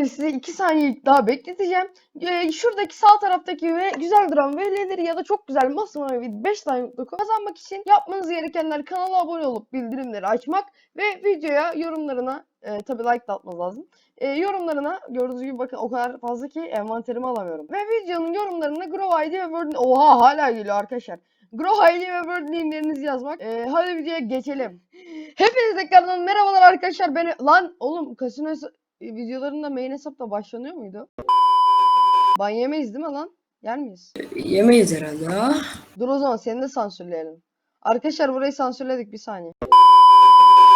Yani size 2 saniye daha bekleteceğim. Ee, şuradaki sağ taraftaki ve güzel duran VL'leri ya da çok güzel masmavi 5 tane kazanmak için yapmanız gerekenler kanala abone olup bildirimleri açmak ve videoya yorumlarına e, tabii like de atmanız lazım. E, yorumlarına gördüğünüz gibi bakın o kadar fazla ki envanterimi alamıyorum. Ve videonun yorumlarına Grow ID ve Word... Oha hala geliyor arkadaşlar. Grow ID ve Word name'lerinizi yazmak. E, hadi videoya geçelim. Hepinize tekrardan merhabalar arkadaşlar. Ben... Lan oğlum kasino videolarında main hesapla başlanıyor muydu? Ban yemeyiz değil mi lan? Yer miyiz? Yemeyiz herhalde ya. Dur o zaman seni de sansürleyelim. Arkadaşlar burayı sansürledik bir saniye.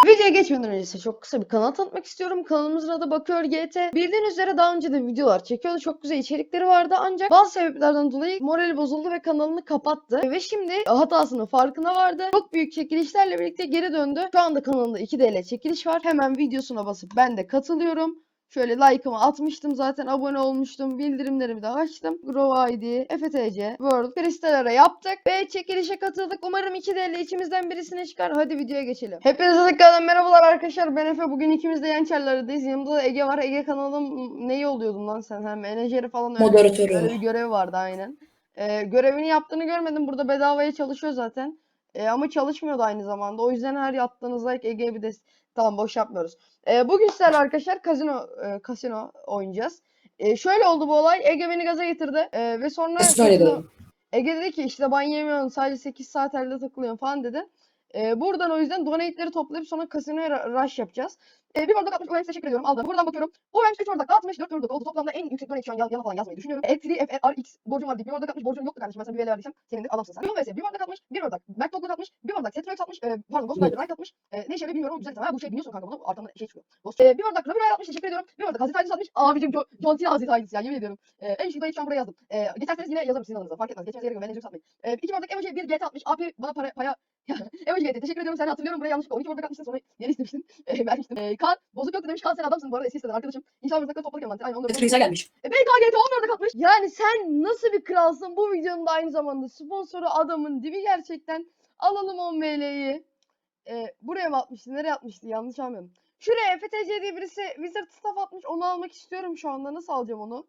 Videoya geçmeden önce size çok kısa bir kanal tanıtmak istiyorum. Kanalımızın adı Bakıyor GT. Bildiğiniz üzere daha önce de videolar çekiyordu. Çok güzel içerikleri vardı ancak bazı sebeplerden dolayı morali bozuldu ve kanalını kapattı. Ve şimdi hatasının farkına vardı. Çok büyük çekilişlerle birlikte geri döndü. Şu anda kanalında 2 TL çekiliş var. Hemen videosuna basıp ben de katılıyorum. Şöyle like'ımı atmıştım zaten abone olmuştum. Bildirimlerimi de açtım. Grow ID, FTC, World, Kristalera yaptık ve çekilişe katıldık. Umarım 2 TL içimizden birisine çıkar. Hadi videoya geçelim. Hepinize tekrardan merhabalar arkadaşlar. Ben Efe. Bugün ikimiz de Yençerler'deyiz. Yanımda da Ege var. Ege kanalım neyi oluyordun lan sen? Hem menajeri falan öyle, Moderatörü. öyle bir görev vardı aynen. Ee, görevini yaptığını görmedim. Burada bedavaya çalışıyor zaten. Ee, ama çalışmıyordu aynı zamanda. O yüzden her yaptığınız like Ege'ye bir de Tamam boş yapmıyoruz. Ee, bugün sizlerle arkadaşlar kazino e, kasino oynayacağız. Ee, şöyle oldu bu olay. Ege beni gaza getirdi. Ee, ve sonra Kasino kasino-. Ege dedi ki işte ban yemiyorsun sadece 8 saat elde takılıyorsun falan dedi. Ee, buradan o yüzden donate'leri toplayıp sonra kasinoya rush yapacağız. Ee, bir bardak atmış. Ulan teşekkür ediyorum. Aldım. Buradan bakıyorum. Bench 3 bardak atmış. 4 bardak oldu. Toplamda en yüksek donate şu an yan- yana falan yazmayı düşünüyorum. F3 FRX borcum var deyip bir bardak atmış. Borcum yoktu kardeşim. Ben sana bir verdiysem senindir. Adamsın sen. Yok vs. Bir bardak atmış. Bir bardak. Back Dog'luk atmış. Bir bardak Tetrox atmış. Ee, pardon Ghost Rider Knight atmış. Ee, ne işe bilmiyorum. Güzel. Ha bu şey biliyorsun kanka bunu. Arkamda şey çıkıyor. Ghost. Ee, bir bardak Rubber atmış. Teşekkür ediyorum. Bir bardak Hazreti Aydın atmış. Abicim Jo- John Cena Hazreti Aydın ya yemin ediyorum. Ee, en yüksek donate şu an buraya yazdım. Ee, geçerseniz yine yazarım sizin adınıza. Fark etmez. Geçmenize gerek yok. Benden çok satmayın. Ee, iki bardak emoji bir GT atmış. Abi bana para paya Emoji GT teşekkür ediyorum. Seni hatırlıyorum. Buraya yanlışlıkla 12 bardak atmışsın. Sonra yeni istemiştin. Ee, vermiştim. Ee, Kaan bozuk yoktu demiş. Kaan sen adamsın. Bu arada eski siteden arkadaşım. İnşallah bardakları toplarken mantığı. Aynen onları. Netflix'e gelmiş. E, BKGT 14'e katmış. Yani sen nasıl bir kralsın bu videonun da aynı zamanda sponsoru adamın dibi gerçekten. Alalım 10 ML'yi. E, buraya mı atmıştı? Nereye atmıştı? Yanlış anlıyorum. Şuraya FTC diye birisi Wizard Staff atmış. Onu almak istiyorum şu anda. Nasıl alacağım onu?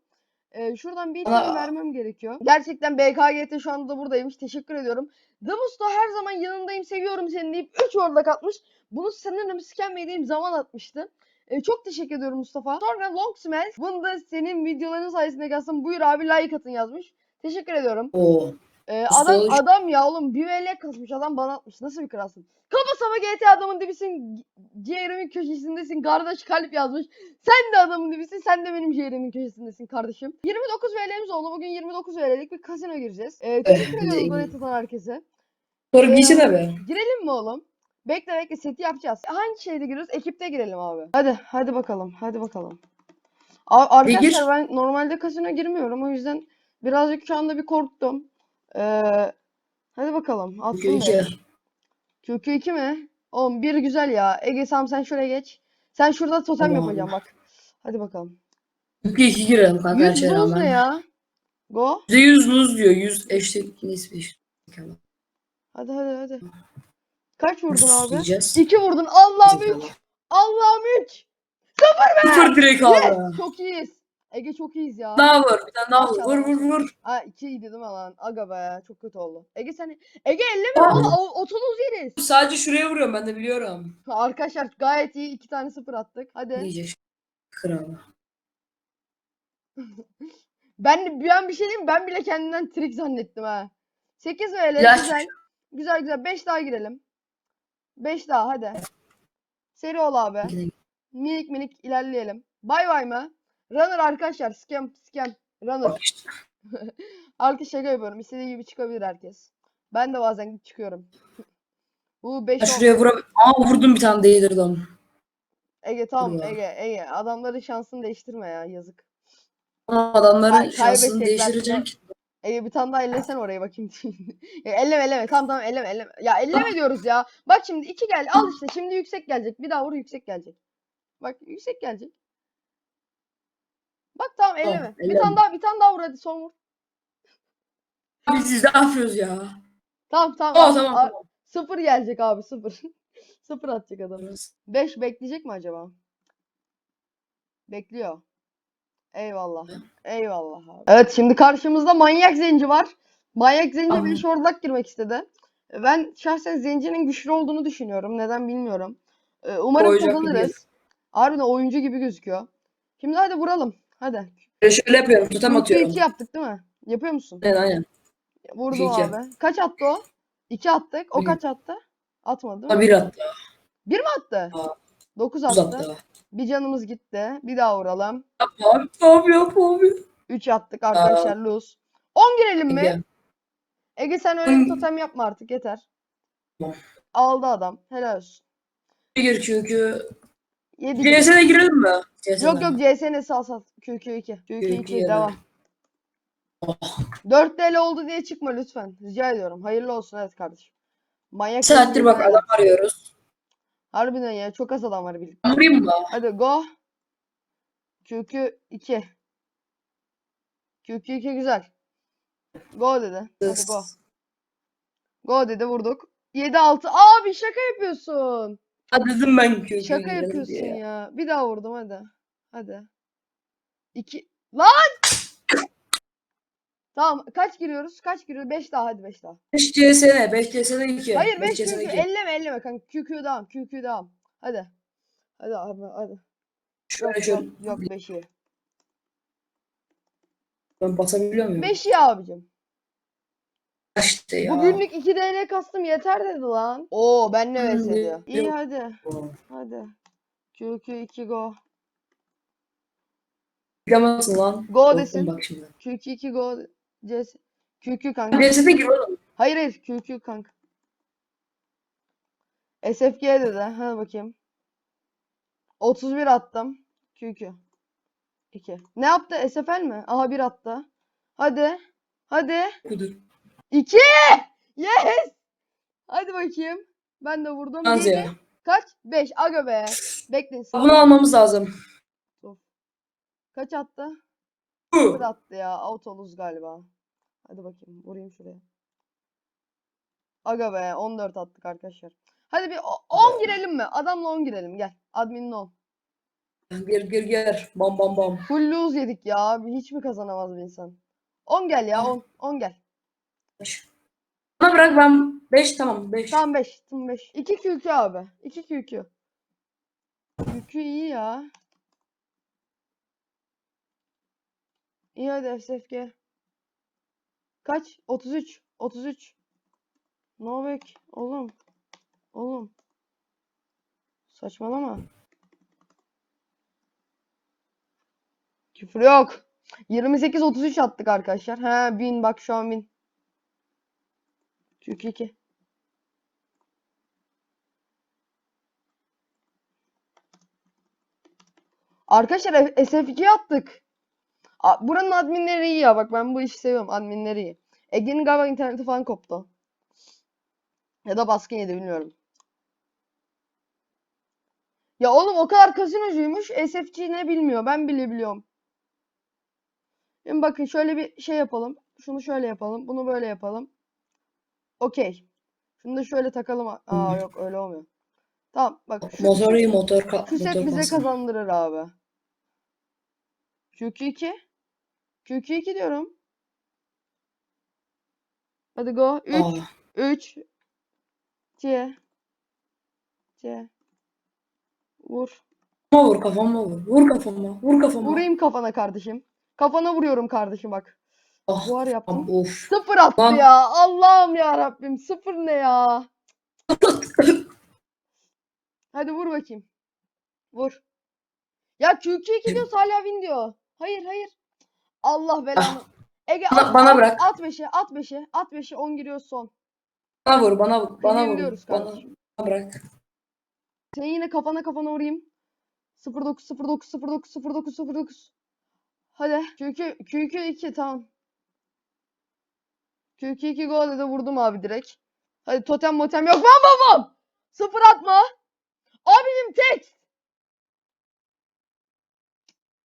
E, şuradan bir tane vermem gerekiyor. Gerçekten BKGT şu anda da buradaymış. Teşekkür ediyorum. Damus'ta her zaman yanındayım seviyorum seni deyip 3 orada atmış. Bunu sanırım scam yediğim zaman atmıştı. E, çok teşekkür ediyorum Mustafa. Sonra Long Smells. Bunu da senin videoların sayesinde gelsin. Buyur abi like atın yazmış. Teşekkür ediyorum. Oo. E, Usta adam olmuş. adam ya oğlum bir VL kasmış adam bana atmış. Nasıl bir kralsın? Kaba saba GT adamın dibisin. Ciğerimin köşesindesin. Kardeş kalp yazmış. Sen de adamın dibisin. Sen de benim ciğerimin köşesindesin kardeşim. 29 VL'miz oldu. Bugün 29 VL'lik bir kasino gireceğiz. E, teşekkür hadi ediyorum iyi. donate atan herkese. Sonra Ee, giysene be. Girelim mi oğlum? Bekle bekle seti yapacağız. Hangi şeyde giriyoruz? Ekipte girelim abi. Hadi hadi bakalım. Hadi bakalım. A- arkadaşlar gir. ben normalde kasino girmiyorum. O yüzden birazcık şu anda bir korktum. Ee, hadi bakalım. Çünkü be. iki. Kökü 2 mi? Oğlum bir güzel ya. Ege Sam sen şuraya geç. Sen şurada totem Tamam. yapacağım bak. Hadi bakalım. Çünkü iki girelim kanka her 100 şeye buz ne rağmen. ya? Go. Yüzde yüz buz diyor. Yüz eşlik neyse eşlik. Hadi hadi hadi. Kaç vurdun abi? Yiyeceğiz. 2 vurdun. Allah'ım 3. Allah'ım 3. Sıfır direkt abi. Çok iyiyiz. Ege çok iyiyiz ya. Daha vur. Bir tane daha vur. Vur vur vur. Ha 2 iyi dedim lan. Aga be çok kötü oldu. Ege sen Ege elleme Aa. o- 30 yeriz. Sadece şuraya vuruyorum ben de biliyorum. Arkadaşlar gayet iyi 2 tane sıfır attık. Hadi. Diyecek. Kral. Ben ben bir şey diyeyim ben bile kendimden trik zannettim ha. 8 VL Ya- güzel. Güzel güzel 5 daha girelim. 5 daha hadi. Seri ol abi. Minik minik ilerleyelim. Bay bay mı? Runner arkadaşlar. Scam scam. Runner. Artık şaka yapıyorum. İstediği gibi çıkabilir herkes. Ben de bazen çıkıyorum. Bu 5 Ben şuraya vuram. Aa vurdum bir tane değdirdim. Ege tamam Ya. Ege Ege. Adamların şansını değiştirme ya yazık. Adamların Ay, şansını değiştirecek. Ege bir tane daha ellesen oraya bakayım. ya, elleme elleme tamam tamam elleme elleme. Ya elleme diyoruz ya. Bak şimdi 2 gel al işte şimdi yüksek gelecek. Bir daha vur yüksek gelecek. Bak yüksek gelecek. Bak tamam elleme. bir elleme. tane daha bir tane daha vur hadi son vur. Abi siz ne yapıyoruz ya? Tamam tamam. Aa al- tamam. tamam. Sıfır gelecek abi sıfır. sıfır atacak adam. 5 bekleyecek mi acaba? Bekliyor. Eyvallah. Eyvallah abi. Evet şimdi karşımızda manyak zenci var. Manyak zenci Tamam. bir şortlak girmek istedi. Ben şahsen zencinin güçlü olduğunu düşünüyorum. Neden bilmiyorum. Ee, Umarım gibi kazanırız. Harbiden oyuncu gibi gözüküyor. Şimdi hadi vuralım. Hadi. Şöyle, şöyle yapıyorum. Totem 2 atıyorum. 2 yaptık değil mi? Yapıyor musun? Aynen aynen. Vurdum iki. abi. Kaç attı o? 2 attık. O Bir. kaç attı? Atmadı değil mi? bir attı. Bir mi attı? Aa, 9 Tuz attı. attı. Bir canımız gitti. Bir daha vuralım. Abi. Abi abi. 3 attık arkadaşlar lose. 10 girelim mi? Ege. Ege sen öyle bir Hmm. totem yapma artık yeter. Aldı adam. Helal olsun. Gir çünkü. 7 CS'ne girelim mi? CS'ne. Yok yok CSN sal sal. QQ2. QQ2 QQ2 devam. Oh. 4 TL oldu diye çıkma lütfen. Rica ediyorum. Hayırlı olsun evet kardeşim. Manyak Bir saattir bak adam arıyoruz. Harbiden ya çok az adam var birlikte. Vurayım mı? Hadi go. QQ2. QQ2 güzel. Go dedi. Hadi go. Go dedi vurduk. 7-6. Abi şaka yapıyorsun. Dedim ben kötü Şaka yapıyorsun diye. ya. Bir daha vurdum hadi. Hadi. 2. Lan! Tamam kaç giriyoruz? Kaç giriyoruz? 5 daha hadi 5 daha. 5 CS'ne. 5 CS'ne 2. Hayır 5 CS'ne QQ. 2. Elleme elleme kanka. QQ devam. QQ devam. Hadi. Hadi abi hadi. Şöyle Yok şöyle. yok 5'i. Ben basabiliyor muyum? 5'i abicim. İşte ya. Bugünlük 2 DL kastım yeter dedi lan. Oo ben ne vs diyor. İyi yok. hadi. Oh. Hadi. QQ 2 go. Bilemezsin lan. Go Korktum desin. Bak şimdi. QQ 2 go. CS. QQ kanka. CS'ne gir oğlum. Hayır hayır QQ kanka. SFG dedi. Hadi bakayım. 31 attım. QQ. 2. Ne yaptı? SFL mi? Aha 1 attı. Hadi. Hadi. Kudur. 2. Yes. Hadi bakayım. Ben de vurdum. Ya. Kaç? 5. Aga be. Bekleyin. Bunu almamız lazım. Kaç attı? Bu. 1 attı ya. Autoluz galiba. Hadi bakayım. Vurayım şuraya. Aga be. 14 attık arkadaşlar. Hadi bir o- 10 girelim mi? Adamla 10 girelim. Gel. Adminle 10. Gir gir gir. Bam bam bam. Full lose yedik ya. Hiç mi kazanamaz bir insan? 10 gel ya. 10. 10 gel. Bana bırak ben 5 tamam 5. Tamam 5. Tamam 5. 2 QQ abi. 2 QQ. QQ iyi ya. İyi hadi FSFG. Kaç? 33. 33. Novak. Oğlum. Oğlum. Saçmalama. Küfür yok. 28-33 attık arkadaşlar. He win bak şu an win. QQ 2. Arkadaşlar F- SFG attık. A- Buranın adminleri iyi ya. Bak ben bu işi seviyorum. Adminleri iyi. Ege'nin galiba interneti falan koptu. Ya da baskın yedi bilmiyorum. Ya oğlum o kadar kasinocuymuş. SFG ne bilmiyor. Ben bile biliyorum. Şimdi bakın şöyle bir şey yapalım. Şunu şöyle yapalım. Bunu böyle yapalım. Okey. Şunu da şöyle takalım. Aa yok öyle olmuyor. Tamam bak şu, Motor iyi motor ka şu set motor bize kalsın. kazandırır abi. QQ2. QQ2 diyorum. Hadi go. 3 Aa, 3 C C Vur. kafama vur kafama vur. Vur kafama. Vur kafama. Vurayım kafana kardeşim. Kafana vuruyorum kardeşim bak. Ah, Buhar yaptım. of. Sıfır attı Lan. ya. Allah'ım ya Rabbim. Sıfır ne ya? Hadi vur bakayım. Vur. Ya QQ2 diyor hala win diyor. Hayır hayır. Allah belanı. Ege Bana- at, bana at, bırak. At 5'e at 5'e at 5'e 10 giriyor son. Bana vur bana bana vur. Yeniliyoruz Bana, kardeşim. bana bırak. Seni yine kafana kafana vurayım. 09 09 09 09 09. Hadi. QQ QQ 2 tamam. QQ 2 gol dedi vurdum abi direkt. Hadi totem motem yok. Bam bam bam. Sıfır atma. Abicim tek.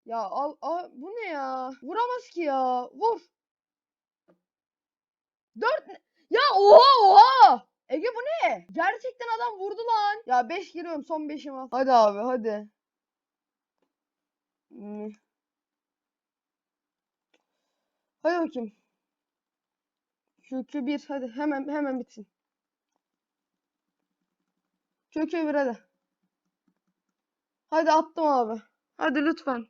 Ya al, al bu ne ya? Vuramaz ki ya. Vur. 4 Ya oha oha. Ege bu ne? Gerçekten adam vurdu lan. Ya 5 giriyorum son 5'im al. Hadi abi hadi. Hmm. Hadi bakayım. Kökü bir hadi hemen hemen bitsin. Kökü bir hadi. Hadi attım abi. Hadi lütfen.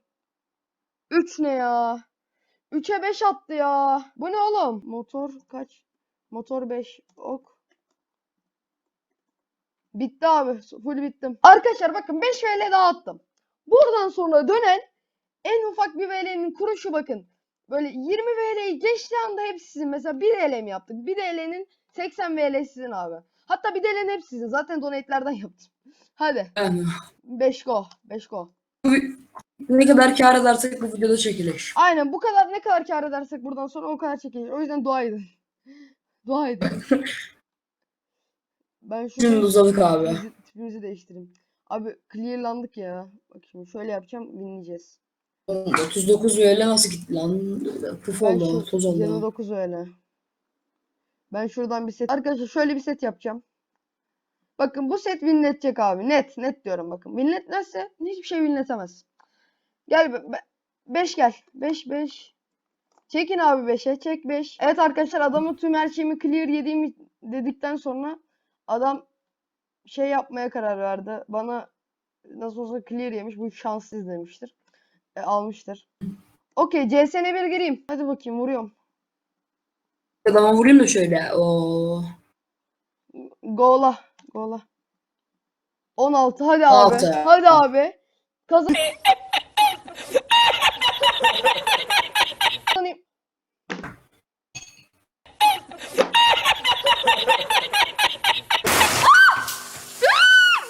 3 ne ya? 3'e 5 attı ya. Bu ne oğlum? Motor kaç? Motor 5. Ok. Bitti abi. Full bittim. Arkadaşlar bakın 5 VL daha attım. Buradan sonra dönen en ufak bir VL'nin kuruşu bakın. Böyle 20 VL'yi geçtiği anda hepsi sizin. Mesela 1 VL mi yaptık? 1 VL'nin 80 VL sizin abi. Hatta 1 VL'nin hepsi sizin. Zaten donate'lerden yaptım. Hadi. Yani 5 go. 5 go. ne kadar kar edersek bu videoda çekiliş. Aynen bu kadar ne kadar kar edersek buradan sonra o kadar çekilir. O yüzden dua edin. dua edin. Ben şu Şimdi uzadık abi. tipimizi, değiştireyim. Abi clearlandık ya. Bak şimdi şöyle yapacağım. Winleyeceğiz. 39 üyeyle nasıl gitti lan? Puf Ben oldu, şu toz oldu. 29 öyle. Ben şuradan bir set. Arkadaşlar şöyle bir set yapacağım. Bakın bu set winletecek abi. Net. Net diyorum bakın. Winletmezse hiçbir şey winletemez. Gel 5 gel. 5 5. Çekin abi 5'e. Çek 5. Evet arkadaşlar adamın tüm her şeyimi clear yediğimi dedikten sonra adam şey yapmaya karar verdi. Bana nasıl olsa clear yemiş. Bu şanssız demiştir. E, almıştır. Okey CS'ne bir gireyim. Hadi bakayım vuruyorum. Adama vurayım da şöyle. Oo. Gola. Gola. 16 hadi abi. 16. Hadi abi. Kazan. Kazanayım.